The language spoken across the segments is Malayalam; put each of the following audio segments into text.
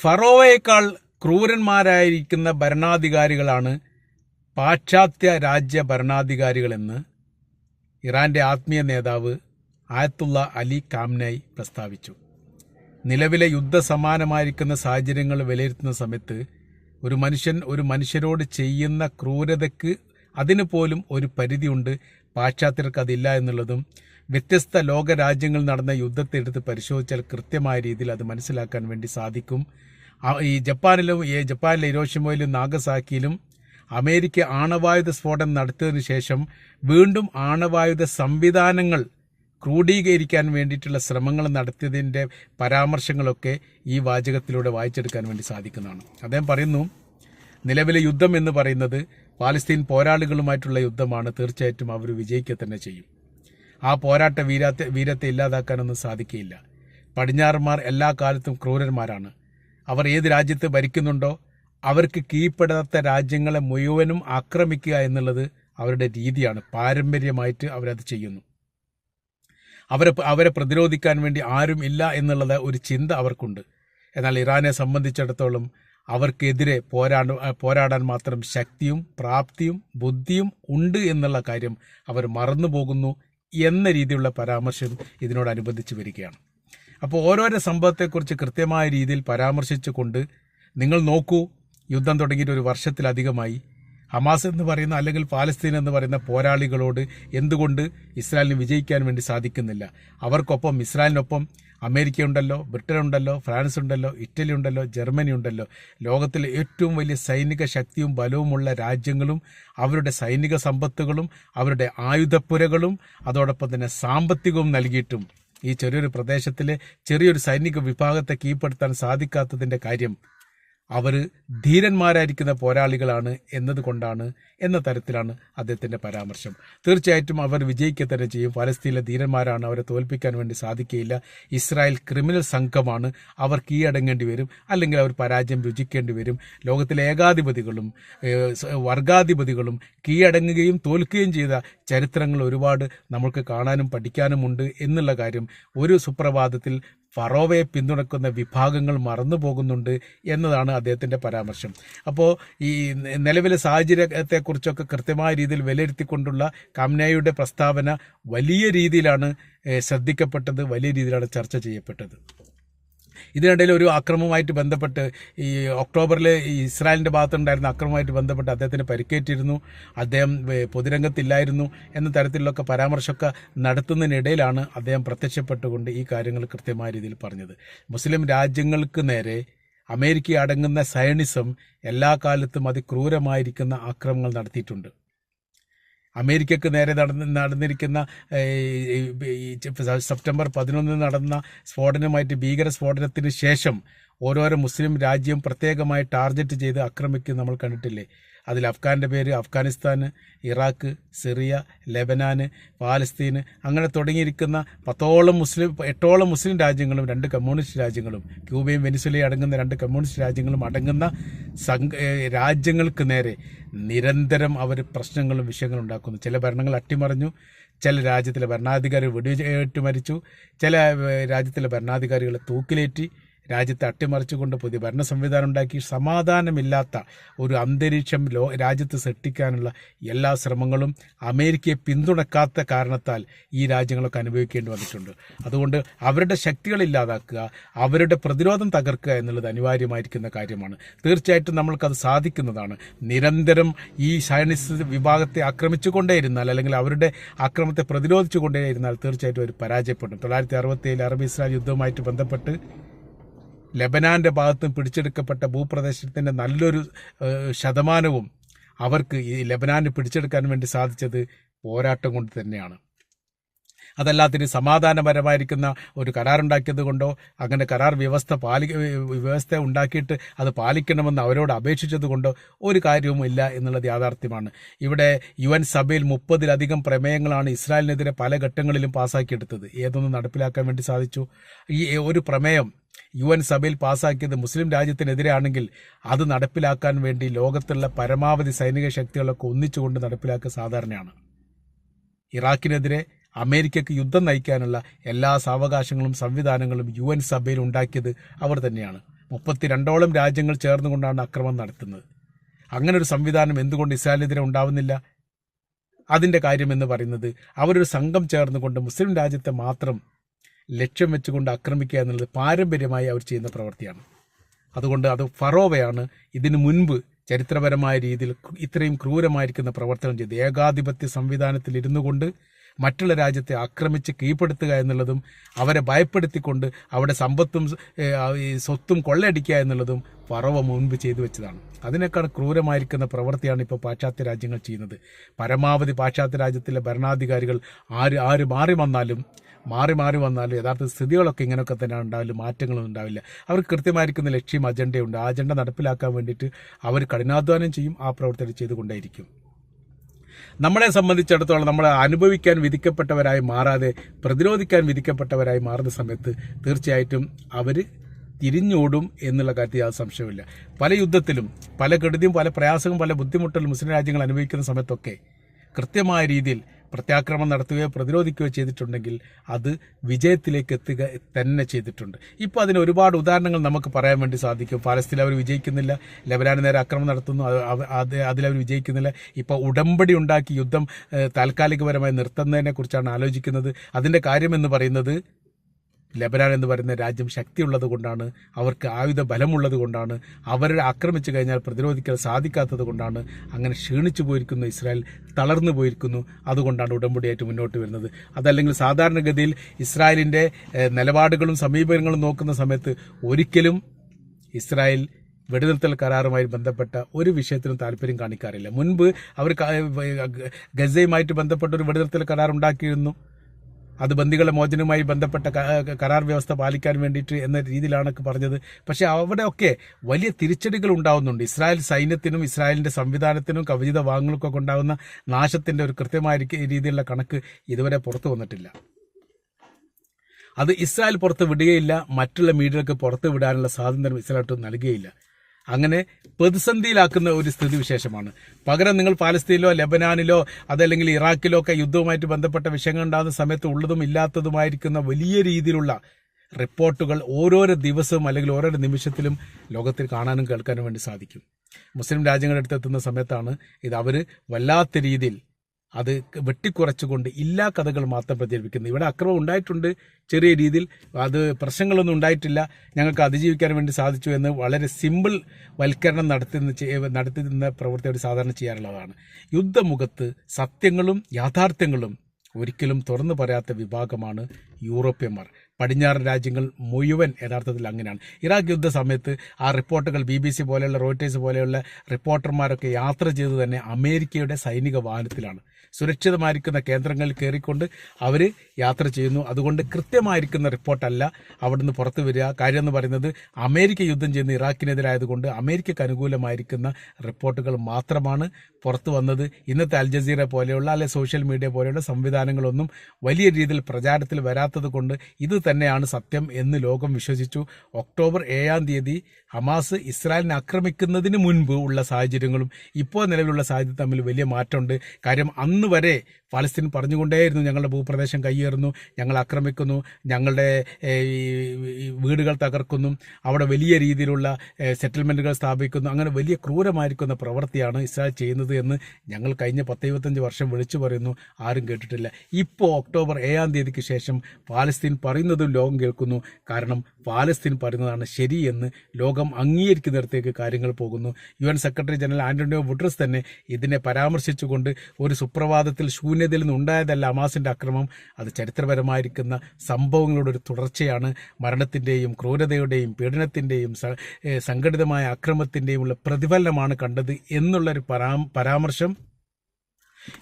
ഫറോവയേക്കാൾ ക്രൂരന്മാരായിരിക്കുന്ന ഭരണാധികാരികളാണ് പാശ്ചാത്യ രാജ്യ ഭരണാധികാരികളെന്ന് ഇറാന്റെ ആത്മീയ നേതാവ് ആയത്തുള്ള അലി കാംനായി പ്രസ്താവിച്ചു. നിലവിലെ യുദ്ധസമാനമായിരിക്കുന്ന സാഹചര്യങ്ങൾ വിലയിരുത്തുന്ന സമയത്ത് ഒരു മനുഷ്യൻ ഒരു മനുഷ്യരോട് ചെയ്യുന്ന ക്രൂരതയ്ക്ക് അതിന് പോലും ഒരു പരിധിയുണ്ട്. പാശ്ചാത്യർക്ക് അതില്ല എന്നുള്ളതും വ്യത്യസ്ത ലോക രാജ്യങ്ങളിൽ നടന്ന യുദ്ധത്തെ എടുത്ത് പരിശോധിച്ചാൽ കൃത്യമായ രീതിയിൽ അത് മനസ്സിലാക്കാൻ വേണ്ടി സാധിക്കും. ഈ ജപ്പാനിലും ജപ്പാനിലെ ഇരോഷിമോയിലും നാഗസാക്കിയിലും അമേരിക്ക ആണവായുധ സ്ഫോടനം നടത്തിയതിനു ശേഷം വീണ്ടും ആണവായുധ സംവിധാനങ്ങൾ ക്രോഡീകരിക്കാൻ വേണ്ടിയിട്ടുള്ള ശ്രമങ്ങൾ നടത്തിയതിന്റെ പരാമർശങ്ങളൊക്കെ ഈ വാചകത്തിലൂടെ വായിച്ചെടുക്കാൻ വേണ്ടി സാധിക്കുന്നതാണ്. അദ്ദേഹം പറയുന്നു നിലവിലെ യുദ്ധം എന്ന് പറയുന്നത് പാലസ്തീൻ പോരാളികളുമായിട്ടുള്ള യുദ്ധമാണ്. തീർച്ചയായിട്ടും അവർ വിജയിക്കുക തന്നെ ചെയ്യും. ആ പോരാട്ട വീരത്തെ വീരത്തെ ഇല്ലാതാക്കാനൊന്നും സാധിക്കുകയില്ല പടിഞ്ഞാറന്മാർ എല്ലാ കാലത്തും ക്രൂരന്മാരാണ്. അവർ ഏത് രാജ്യത്ത് ഭരിക്കുന്നുണ്ടോ അവർക്ക് കീഴ്പ്പെടാത്ത രാജ്യങ്ങളെ മുഴുവനും ആക്രമിക്കുക എന്നുള്ളത് അവരുടെ രീതിയാണ്. പാരമ്പര്യമായിട്ട് അവരത് ചെയ്യുന്നു. അവരെ അവരെ പ്രതിരോധിക്കാൻ വേണ്ടി ആരും ഇല്ല എന്നുള്ളത് ഒരു ചിന്ത അവർക്കുണ്ട്. എന്നാൽ ഇറാനെ സംബന്ധിച്ചിടത്തോളം അവർക്കെതിരെ പോരാട പോരാടാൻ മാത്രം ശക്തിയും പ്രാപ്തിയും ബുദ്ധിയും ഉണ്ട് എന്നുള്ള കാര്യം അവർ മറന്നു പോകുന്നു എന്ന രീതിയിലുള്ള പരാമർശം ഇതിനോടനുബന്ധിച്ച് വരികയാണ്. അപ്പോൾ ഓരോരോ സംഭവത്തെക്കുറിച്ച് കൃത്യമായ രീതിയിൽ പരാമർശിച്ചുകൊണ്ട് നിങ്ങൾ നോക്കൂ യുദ്ധം തുടങ്ങിയിട്ട് ഒരു വർഷത്തിലധികമായി ഹമാസ് എന്ന് പറയുന്ന അല്ലെങ്കിൽ പാലസ്തീൻ എന്ന് പറയുന്ന പോരാളികളോട് എന്തുകൊണ്ട് ഇസ്രായേലിന് വിജയിക്കാൻ വേണ്ടി സാധിക്കുന്നില്ല? അവർക്കൊപ്പം ഇസ്രായേലിനൊപ്പം അമേരിക്ക ഉണ്ടല്ലോ ബ്രിട്ടൻ ഉണ്ടല്ലോ ഫ്രാൻസ് ഉണ്ടല്ലോ ഇറ്റലി ഉണ്ടല്ലോ ജർമ്മനി ഉണ്ടല്ലോ ലോകത്തിലെ ഏറ്റവും വലിയ സൈനിക ശക്തിയും ബലവുമുള്ള രാജ്യങ്ങളും അവരുടെ സൈനിക സമ്പത്തുകളും അവരുടെ ആയുധപ്പുരകളും അതോടൊപ്പം തന്നെ സാമ്പത്തികവും നൽകിയിട്ടും ഈ ചെറിയൊരു പ്രദേശത്തിലെ ചെറിയൊരു സൈനിക വിഭാഗത്തെ കീഴ്പ്പെടുത്താൻ സാധിക്കാത്തതിന്റെ കാര്യം അവർ ധീരന്മാരായിരിക്കുന്ന പോരാളികളാണ് എന്നതുകൊണ്ടാണ് എന്ന തരത്തിലാണ് അദ്ദേഹത്തിന്റെ പരാമർശം. തീർച്ചയായിട്ടും അവർ വിജയിക്കുക തന്നെ ചെയ്യും. ഫലസ്തീനിലെ ധീരന്മാരാണ് അവരെ തോൽപ്പിക്കാൻ വേണ്ടി സാധിക്കുകയില്ല. ഇസ്രായേൽ ക്രിമിനൽ സംഘമാണ് അവർ കീഴടങ്ങേണ്ടി വരും. അല്ലെങ്കിൽ അവർ പരാജയം രുചിക്കേണ്ടി വരും. ലോകത്തിലെ ഏകാധിപതികളും വർഗാധിപതികളും കീഴടങ്ങുകയും തോൽക്കുകയും ചെയ്ത ചരിത്രങ്ങൾ ഒരുപാട് നമുക്ക് കാണാനും പഠിക്കാനുമുണ്ട് എന്നുള്ള കാര്യം ഒരു സുപ്രഭാതത്തിൽ ഫറോവയെ പിന്തുണക്കുന്ന വിഭാഗങ്ങൾ മറന്നു പോകുന്നുണ്ട് എന്നതാണ് അദ്ദേഹത്തിന്റെ പരാമർശം. അപ്പോൾ ഈ നിലവിലെ സാഹചര്യത്തെക്കുറിച്ചൊക്കെ കൃത്യമായ രീതിയിൽ വിലയിരുത്തിക്കൊണ്ടുള്ള കാംനായുടെ പ്രസ്താവന വലിയ രീതിയിലാണ് ശ്രദ്ധിക്കപ്പെട്ടത് വലിയ രീതിയിലാണ് ചർച്ച ചെയ്യപ്പെട്ടത്. ഇതിനിടയിൽ ഒരു അക്രമവുമായിട്ട് ബന്ധപ്പെട്ട് ഈ ഒക്ടോബറിൽ ഈ ഇസ്രായേലിന്റെ ഭാഗത്തുണ്ടായിരുന്ന അക്രമവുമായിട്ട് ബന്ധപ്പെട്ട് അദ്ദേഹത്തിന് പരിക്കേറ്റിരുന്നു. അദ്ദേഹം പൊതുരംഗത്തില്ലായിരുന്നു എന്ന തരത്തിലൊക്കെ പരാമർശമൊക്കെ നടത്തുന്നതിനിടയിലാണ് അദ്ദേഹം പ്രത്യക്ഷപ്പെട്ടുകൊണ്ട് ഈ കാര്യങ്ങൾ കൃത്യമായ രീതിയിൽ പറഞ്ഞത്. മുസ്ലിം രാജ്യങ്ങൾക്ക് നേരെ അമേരിക്ക അടങ്ങുന്ന സയണിസം എല്ലാ കാലത്തും അതിക്രൂരമായിരിക്കുന്ന ആക്രമങ്ങൾ നടത്തിയിട്ടുണ്ട്. അമേരിക്കക്ക് നേരെ നടന്ന് നടന്നിരിക്കുന്ന സെപ്റ്റംബർ പതിനൊന്നിന് നടന്ന സ്ഫോടനമായിട്ട് ഭീകര സ്ഫോടനത്തിന് ശേഷം ഓരോരോ മുസ്ലിം രാജ്യം പ്രത്യേകമായി ടാർഗറ്റ് ചെയ്ത് ആക്രമിക്കുന്നത് നമ്മൾ കണ്ടിട്ടില്ലേ? അതിൽ അഫ്ഗാന്റെ പേര് Afghanistan Iraq Syria Lebanon Palestine അങ്ങനെ തുടങ്ങിയിരിക്കുന്ന പത്തോളം മുസ്ലിം എട്ടോളം മുസ്ലിം രാജ്യങ്ങളും രണ്ട് കമ്മ്യൂണിസ്റ്റ് രാജ്യങ്ങളും ക്യൂബയും വെനിസുലയും അടങ്ങുന്ന രണ്ട് കമ്മ്യൂണിസ്റ്റ് രാജ്യങ്ങളും അടങ്ങുന്ന സംഘ രാജ്യങ്ങൾക്ക് നേരെ നിരന്തരം അവർ പ്രശ്നങ്ങളും വിഷയങ്ങളും ഉണ്ടാക്കുന്നു. ചില ഭരണങ്ങൾ അട്ടിമറിഞ്ഞു ചില രാജ്യത്തിലെ ഭരണാധികാരികൾ വെടിയേറ്റ് മരിച്ചു ചില രാജ്യത്തിലെ ഭരണാധികാരികളെ തൂക്കിലേറ്റി രാജ്യത്തെ അട്ടിമറിച്ചുകൊണ്ട് പുതിയ ഭരണ സംവിധാനം ഉണ്ടാക്കി സമാധാനമില്ലാത്ത ഒരു അന്തരീക്ഷം ലോ രാജ്യത്ത് സൃഷ്ടിക്കാനുള്ള എല്ലാ ശ്രമങ്ങളും അമേരിക്കയെ പിന്തുണക്കാത്ത കാരണത്താൽ ഈ രാജ്യങ്ങളൊക്കെ അനുഭവിക്കേണ്ടി വന്നിട്ടുണ്ട്. അതുകൊണ്ട് അവരുടെ ശക്തികൾ ഇല്ലാതാക്കുക അവരുടെ പ്രതിരോധം തകർക്കുക എന്നുള്ളത് അനിവാര്യമായിരിക്കുന്ന കാര്യമാണ്. തീർച്ചയായിട്ടും നമ്മൾക്കത് സാധിക്കുന്നതാണ്. നിരന്തരം ഈ സയനിസ്റ്റ് വിഭാഗത്തെ ആക്രമിച്ചുകൊണ്ടേയിരുന്നാൽ അല്ലെങ്കിൽ അവരുടെ ആക്രമത്തെ പ്രതിരോധിച്ചുകൊണ്ടേയിരുന്നാൽ തീർച്ചയായിട്ടും അവർ പരാജയപ്പെടും. തൊള്ളായിരത്തി അറുപത്തി ഏഴ് അറബ് ഇസ്രായേൽ യുദ്ധവുമായിട്ട് ബന്ധപ്പെട്ട് ലബനാന്റെ ഭാഗത്തും പിടിച്ചെടുക്കപ്പെട്ട ഭൂപ്രദേശത്തിന്റെ നല്ലൊരു ശതമാനവും അവർക്ക് ഈ ലബനാന് പിടിച്ചെടുക്കാൻ വേണ്ടി സാധിച്ചത് പോരാട്ടം കൊണ്ട് തന്നെയാണ്. അതല്ലാത്തിന് സമാധാനപരമായിരിക്കുന്ന ഒരു കരാറുണ്ടാക്കിയത് കൊണ്ടോ അങ്ങനെ കരാർ വ്യവസ്ഥ പാലി വ്യവസ്ഥ ഉണ്ടാക്കിയിട്ട് അത് പാലിക്കണമെന്ന് അവരോട് അപേക്ഷിച്ചത് കൊണ്ടോ ഒരു കാര്യവും ഇല്ല എന്നുള്ളത് യാഥാർത്ഥ്യമാണ്. ഇവിടെ യു എൻ സഭയിൽ മുപ്പതിലധികം പ്രമേയങ്ങളാണ് ഇസ്രായേലിനെതിരെ പല ഘട്ടങ്ങളിലും പാസ്സാക്കിയെടുത്തത് ഏതൊന്നും നടപ്പിലാക്കാൻ വേണ്ടി സാധിച്ചു? ഈ ഒരു പ്രമേയം യു എൻ സഭയിൽ പാസ്സാക്കിയത് മുസ്ലിം രാജ്യത്തിനെതിരെയാണെങ്കിൽ അത് നടപ്പിലാക്കാൻ വേണ്ടി ലോകത്തുള്ള പരമാവധി സൈനിക ശക്തികളൊക്കെ ഒന്നിച്ചുകൊണ്ട് നടപ്പിലാക്കുക സാധാരണയാണ്. ഇറാഖിനെതിരെ അമേരിക്കയ്ക്ക് യുദ്ധം നയിക്കാനുള്ള എല്ലാ സാവകാശങ്ങളും സംവിധാനങ്ങളും യു എൻ സഭയിൽ ഉണ്ടാക്കിയത് അവർ തന്നെയാണ്. മുപ്പത്തിരണ്ടോളം രാജ്യങ്ങൾ ചേർന്നുകൊണ്ടാണ് അക്രമം നടത്തുന്നത്. അങ്ങനെ ഒരു സംവിധാനം എന്തുകൊണ്ട് ഇസ്രായേലിനെതിരെ ഉണ്ടാവുന്നില്ല? അതിന്റെ കാര്യം എന്ന് പറയുന്നത് അവരൊരു സംഘം ചേർന്നുകൊണ്ട് മുസ്ലിം രാജ്യത്തെ മാത്രം ലക്ഷ്യം വെച്ചുകൊണ്ട് ആക്രമിക്കുക എന്നുള്ളത് പാരമ്പര്യമായി അവർ ചെയ്യുന്ന പ്രവൃത്തിയാണ്. അതുകൊണ്ട് അത് ഫറോവയാണ് ഇതിനു മുൻപ് ചരിത്രപരമായ രീതിയിൽ ഇത്രയും ക്രൂരമായിരിക്കുന്ന പ്രവർത്തനം ചെയ്ത് ഏകാധിപത്യ സംവിധാനത്തിൽ ഇരുന്നു കൊണ്ട് മറ്റുള്ള രാജ്യത്തെ ആക്രമിച്ച് കീഴ്പ്പെടുത്തുക എന്നുള്ളതും അവരെ ഭയപ്പെടുത്തിക്കൊണ്ട് അവിടെ സമ്പത്തും സ്വത്തും കൊള്ളയടിക്കുക എന്നുള്ളതും പറവ മുൻപ് ചെയ്തു വെച്ചതാണ്. അതിനേക്കാൾ ക്രൂരമായിരിക്കുന്ന പ്രവൃത്തിയാണ് ഇപ്പോൾ പാശ്ചാത്യ രാജ്യങ്ങൾ ചെയ്യുന്നത്. പരമാവധി പാശ്ചാത്യ രാജ്യത്തിലെ ഭരണാധികാരികൾ ആര് ആര് മാറി വന്നാലും മാറി മാറി വന്നാലും യഥാർത്ഥ സ്ഥിതികളൊക്കെ ഇങ്ങനെയൊക്കെ തന്നെയാണ് ഉണ്ടാവില്ല മാറ്റങ്ങളൊന്നും ഉണ്ടാവില്ല. അവർ കൃത്യമായിരിക്കുന്ന ലക്ഷ്യം അജണ്ടയുണ്ട്. ആ അജണ്ട നടപ്പിലാക്കാൻ വേണ്ടിയിട്ട് അവർ കഠിനാധ്വാനം ചെയ്യും ആ പ്രവർത്തനം ചെയ്തുകൊണ്ടേയിരിക്കും. നമ്മളെ സംബന്ധിച്ചിടത്തോളം നമ്മൾ അനുഭവിക്കാൻ വിധിക്കപ്പെട്ടവരായി മാറാതെ പ്രതിരോധിക്കാൻ വിധിക്കപ്പെട്ടവരായി മാറുന്ന സമയത്ത് തീർച്ചയായിട്ടും അവർ തിരിഞ്ഞോടും എന്നുള്ള കാര്യത്തിൽ യാതൊരു സംശയമില്ല പല യുദ്ധത്തിലും പല കെടുതിയും പല പ്രയാസവും പല ബുദ്ധിമുട്ടുകളും മുസ്ലിം രാജ്യങ്ങൾ അനുഭവിക്കുന്ന സമയത്തൊക്കെ കൃത്യമായ രീതിയിൽ പ്രത്യാക്രമണം നടത്തുകയോ പ്രതിരോധിക്കുകയോ ചെയ്തിട്ടുണ്ടെങ്കിൽ അത് വിജയത്തിലേക്ക് എത്തുക തന്നെ ചെയ്തിട്ടുണ്ട്. ഇപ്പോൾ അതിന് ഒരുപാട് ഉദാഹരണങ്ങൾ നമുക്ക് പറയാൻ വേണ്ടി സാധിക്കും. ഫലസ്തീൻ അവർ വിജയിക്കുന്നില്ല. ലബനാന് നേരെ ആക്രമണം നടത്തുന്നു. അത് അതിലവർ വിജയിക്കുന്നില്ല. ഇപ്പോൾ ഉടമ്പടി ഉണ്ടാക്കി യുദ്ധം താൽക്കാലികപരമായി നിർത്തുന്നതിനെ കുറിച്ചാണ് ആലോചിക്കുന്നത്. അതിന്റെ കാര്യമെന്ന് പറയുന്നത് ലബനാൻ എന്ന് പറയുന്ന രാജ്യം ശക്തിയുള്ളത് കൊണ്ടാണ് അവർക്ക് ആയുധ ബലമുള്ളത് കൊണ്ടാണ് അവരെ ആക്രമിച്ചു കഴിഞ്ഞാൽ പ്രതിരോധിക്കാൻ സാധിക്കാത്തത് കൊണ്ടാണ് അങ്ങനെ ക്ഷീണിച്ചു പോയിരിക്കുന്ന ഇസ്രായേൽ തളർന്നു പോയിരിക്കുന്നു. അതുകൊണ്ടാണ് ഉടമ്പടിയായിട്ട് മുന്നോട്ട് വരുന്നത്. അതല്ലെങ്കിൽ സാധാരണഗതിയിൽ ഇസ്രായേലിന്റെ നിലപാടുകളും സമീപനങ്ങളും നോക്കുന്ന സമയത്ത് ഒരിക്കലും ഇസ്രായേൽ വെടിനിർത്തൽ കരാറുമായി ബന്ധപ്പെട്ട ഒരു വിഷയത്തിനും താല്പര്യം കാണിക്കാറില്ല. മുൻപ് അവർ ഗസയുമായിട്ട് ബന്ധപ്പെട്ട ഒരു വെടിനിർത്തൽ കരാർ ഉണ്ടാക്കിയിരുന്നു. അത് ബന്ദികളെ മോചനവുമായി ബന്ധപ്പെട്ട കരാർ വ്യവസ്ഥ പാലിക്കാൻ വേണ്ടിയിട്ട് എന്ന രീതിയിലാണ് പറഞ്ഞത്. പക്ഷെ അവിടെയൊക്കെ വലിയ തിരിച്ചടികൾ ഉണ്ടാവുന്നുണ്ട്. ഇസ്രായേൽ സൈന്യത്തിനും ഇസ്രായേലിന്റെ സംവിധാനത്തിനും കവിത വാങ്ങുകൾക്കൊക്കെ ഉണ്ടാകുന്ന നാശത്തിന്റെ ഒരു കൃത്യമായ രീതിയിലുള്ള കണക്ക് ഇതുവരെ പുറത്തു വന്നിട്ടില്ല. അത് ഇസ്രായേൽ പുറത്ത് വിടുകയില്ല. മറ്റുള്ള മീഡിയകൾക്ക് പുറത്ത് വിടാനുള്ള സ്വാതന്ത്ര്യം ഇസ്രായേൽ നൽകുകയില്ല. അങ്ങനെ പ്രതിസന്ധിയിലാക്കുന്ന ഒരു സ്ഥിതി വിശേഷമാണ്. പകരം നിങ്ങൾ പാലസ്തീനിലോ ലെബനാനിലോ അതല്ലെങ്കിൽ ഇറാഖിലോ ഒക്കെ യുദ്ധവുമായിട്ട് ബന്ധപ്പെട്ട വിഷയങ്ങൾ ഉണ്ടാകുന്ന സമയത്ത് ഉള്ളതും ഇല്ലാത്തതുമായിരിക്കുന്ന വലിയ രീതിയിലുള്ള റിപ്പോർട്ടുകൾ ഓരോരോ ദിവസവും അല്ലെങ്കിൽ ഓരോരോ നിമിഷത്തിലും ലോകത്തിൽ കാണാനും കേൾക്കാനും വേണ്ടി സാധിക്കും. മുസ്ലിം രാജ്യങ്ങളെടുത്തെത്തുന്ന സമയത്താണ് ഇത് അവർ വല്ലാത്ത രീതിയിൽ അത് വെട്ടിക്കുറച്ചുകൊണ്ട് ഇല്ലാ കഥകൾ മാത്രം പ്രചരിപ്പിക്കുന്നത് ഇവിടെ അക്രമം ഉണ്ടായിട്ടുണ്ട് ചെറിയ രീതിയിൽ. അത് പ്രശ്നങ്ങളൊന്നും ഉണ്ടായിട്ടില്ല. ഞങ്ങൾക്ക് അതിജീവിക്കാൻ വേണ്ടി സാധിച്ചു എന്ന് വളരെ സിമ്പിൾ വൽക്കരണം നടത്തുന്ന നടത്തുന്ന പ്രവൃത്തി അവർ സാധാരണ ചെയ്യാറുള്ളതാണ്. യുദ്ധമുഖത്ത് സത്യങ്ങളും യാഥാർത്ഥ്യങ്ങളും ഒരിക്കലും തുറന്നു പറയാത്ത വിഭാഗമാണ് യൂറോപ്യന്മാർ. പടിഞ്ഞാറൻ രാജ്യങ്ങൾ മുഴുവൻ യഥാർത്ഥത്തിൽ അങ്ങനെയാണ്. ഇറാഖ് യുദ്ധ സമയത്ത് ആ റിപ്പോർട്ടുകൾ ബി ബി സി പോലെയുള്ള റോയിറ്റേഴ്സ് പോലെയുള്ള റിപ്പോർട്ടർമാരൊക്കെ യാത്ര ചെയ്ത് തന്നെ അമേരിക്കയുടെ സൈനിക വാഹനത്തിലാണ്. സുരക്ഷിതമായിരിക്കുന്ന കേന്ദ്രങ്ങളിൽ കയറിക്കൊണ്ട് അവർ യാത്ര ചെയ്യുന്നു. അതുകൊണ്ട് കൃത്യമായിരിക്കുന്ന റിപ്പോർട്ടല്ല അവിടുന്ന് പുറത്തു വരിക. കാര്യം എന്ന് പറയുന്നത് അമേരിക്ക യുദ്ധം ചെയ്യുന്ന ഇറാഖിനെതിരായതുകൊണ്ട് അമേരിക്കക്ക് അനുകൂലമായിരിക്കുന്ന റിപ്പോർട്ടുകൾ മാത്രമാണ് പുറത്തു വന്നത്. ഇന്നത്തെ അൽ ജസീറ പോലെയുള്ള അല്ലെ സോഷ്യൽ മീഡിയ പോലെയുള്ള സംവിധാനങ്ങളൊന്നും വലിയ രീതിയിൽ പ്രചാരത്തിൽ വരാത്തത് കൊണ്ട് ഇത് തന്നെയാണ് സത്യം എന്ന് ലോകം വിശ്വസിച്ചു. ഒക്ടോബർ ഏഴാം തീയതി ഹമാസ് ഇസ്രായേലിനെ ആക്രമിക്കുന്നതിന് മുൻപ് ഉള്ള സാഹചര്യങ്ങളും ഇപ്പോൾ നിലവിലുള്ള സാഹചര്യം തമ്മിൽ വലിയ മാറ്റമുണ്ട്. കാര്യം അന്ന് വരെ ഫലസ്തീൻ പറഞ്ഞുകൊണ്ടേയിരുന്നു. ഞങ്ങളുടെ ഭൂപ്രദേശം കയ്യേറുന്നു ഞങ്ങൾ ആക്രമിക്കുന്നു ഞങ്ങളുടെ വീടുകൾ തകർക്കുന്നു അവിടെ വലിയ രീതിയിലുള്ള സെറ്റിൽമെന്റുകൾ സ്ഥാപിക്കുന്നു. അങ്ങനെ വലിയ ക്രൂരമായിരിക്കുന്ന പ്രവൃത്തിയാണ് ഇസ്രായേൽ ചെയ്യുന്നത് എന്ന് ഞങ്ങൾ കഴിഞ്ഞ പത്തെഴുപത്തഞ്ച് വർഷം വിളിച്ചു പറയുന്നു. ആരും കേട്ടിട്ടില്ല. ഇപ്പോൾ ഒക്ടോബർ ഏഴാം തീയതിക്ക് ശേഷം പാലസ്തീൻ പറയുന്നതും ലോകം കേൾക്കുന്നു. കാരണം പാലസ്തീൻ പറയുന്നതാണ് ശരിയെന്ന് ലോകം അംഗീകരിക്കുന്നിടത്തേക്ക് കാര്യങ്ങൾ പോകുന്നു. യു സെക്രട്ടറി ജനറൽ ആന്റണിയോ ബുട്രസ് തന്നെ ഇതിനെ പരാമർശിച്ചുകൊണ്ട് ഒരു സുപ്രഭാതത്തിൽ ശൂന്യതയിൽ നിന്ന് ഉണ്ടായതല്ല ഹമാസിന്റെ അക്രമം. അത് ചരിത്രപരമായിരിക്കുന്ന സംഭവങ്ങളുടെ ഒരു തുടർച്ചയാണ്. മരണത്തിന്റെയും ക്രൂരതയുടെയും പീഡനത്തിന്റെയും സംഘടിതമായ അക്രമത്തിന്റെയും ഉള്ള പ്രതിഫലനമാണ് കണ്ടത് എന്നുള്ളൊരു പരാ- പരാമർശം.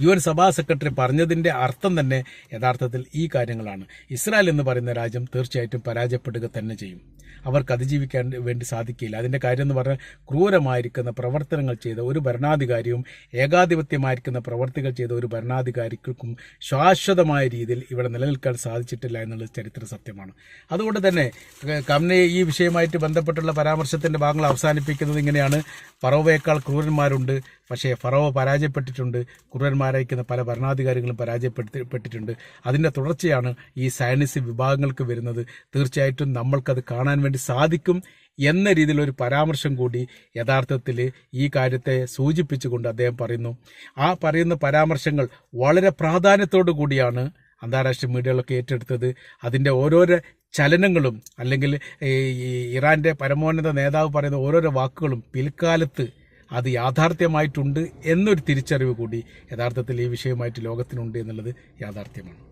യു എൻ സഭാ സെക്രട്ടറി പറഞ്ഞതിന്റെ അർത്ഥം തന്നെ യഥാർത്ഥത്തിൽ ഈ കാര്യങ്ങളാണ്. ഇസ്രായേൽ എന്ന് പറയുന്ന രാജ്യം തീർച്ചയായിട്ടും പരാജയപ്പെടുക തന്നെ ചെയ്യും. അവർക്ക് അതിജീവിക്കാൻ വേണ്ടി സാധിക്കില്ല. അതിന്റെ കാര്യം എന്ന് പറഞ്ഞാൽ ക്രൂരമായിരിക്കുന്ന പ്രവർത്തനങ്ങൾ ചെയ്ത ഒരു ഭരണാധികാരിയും ഏകാധിപത്യമായിരിക്കുന്ന പ്രവർത്തികൾ ചെയ്ത ഒരു ഭരണാധികാരിക്കും ശാശ്വതമായ രീതിയിൽ ഇവിടെ നിലനിൽക്കാൻ സാധിച്ചിട്ടില്ല എന്നുള്ള ചരിത്ര സത്യമാണ്. അതുകൊണ്ട് തന്നെ കമ്മനെ ഈ വിഷയമായിട്ട് ബന്ധപ്പെട്ടുള്ള പരാമർശത്തിന്റെ ഭാഗങ്ങൾ അവസാനിപ്പിക്കുന്നത് ഇങ്ങനെയാണ്. പറവയേക്കാൾ ക്രൂരന്മാരുണ്ട്. പക്ഷേ ഫറോ പരാജയപ്പെട്ടിട്ടുണ്ട്. കുറുവന്മാരയക്കുന്ന പല ഭരണാധികാരികളും പരാജയപ്പെട്ടിട്ടുണ്ട് അതിന്റെ തുടർച്ചയാണ് ഈ സയനിസ്റ്റ് വിഭാഗങ്ങൾക്ക് വരുന്നത്. തീർച്ചയായിട്ടും നമ്മൾക്കത് കാണാൻ വേണ്ടി സാധിക്കും എന്ന രീതിയിലൊരു പരാമർശം കൂടി യഥാർത്ഥത്തിൽ ഈ കാര്യത്തെ സൂചിപ്പിച്ചുകൊണ്ട് അദ്ദേഹം പറയുന്നു. ആ പറയുന്ന പരാമർശങ്ങൾ വളരെ പ്രാധാന്യത്തോടു കൂടിയാണ് അന്താരാഷ്ട്ര മീഡിയകളൊക്കെ ഏറ്റെടുത്തത്. അതിന്റെ ഓരോരോ ചലനങ്ങളും അല്ലെങ്കിൽ ഈ ഇറാന്റെ പരമോന്നത നേതാവ് പറയുന്ന ഓരോരോ വാക്കുകളും പിൽക്കാലത്ത് അത് യാഥാർത്ഥ്യമായിട്ടുണ്ട് എന്നൊരു തിരിച്ചറിവ് കൂടി യഥാർത്ഥത്തിൽ ഈ വിഷയമായിട്ട് ലോകത്തിനുണ്ട് എന്നുള്ളത് യാഥാർത്ഥ്യമാണ്.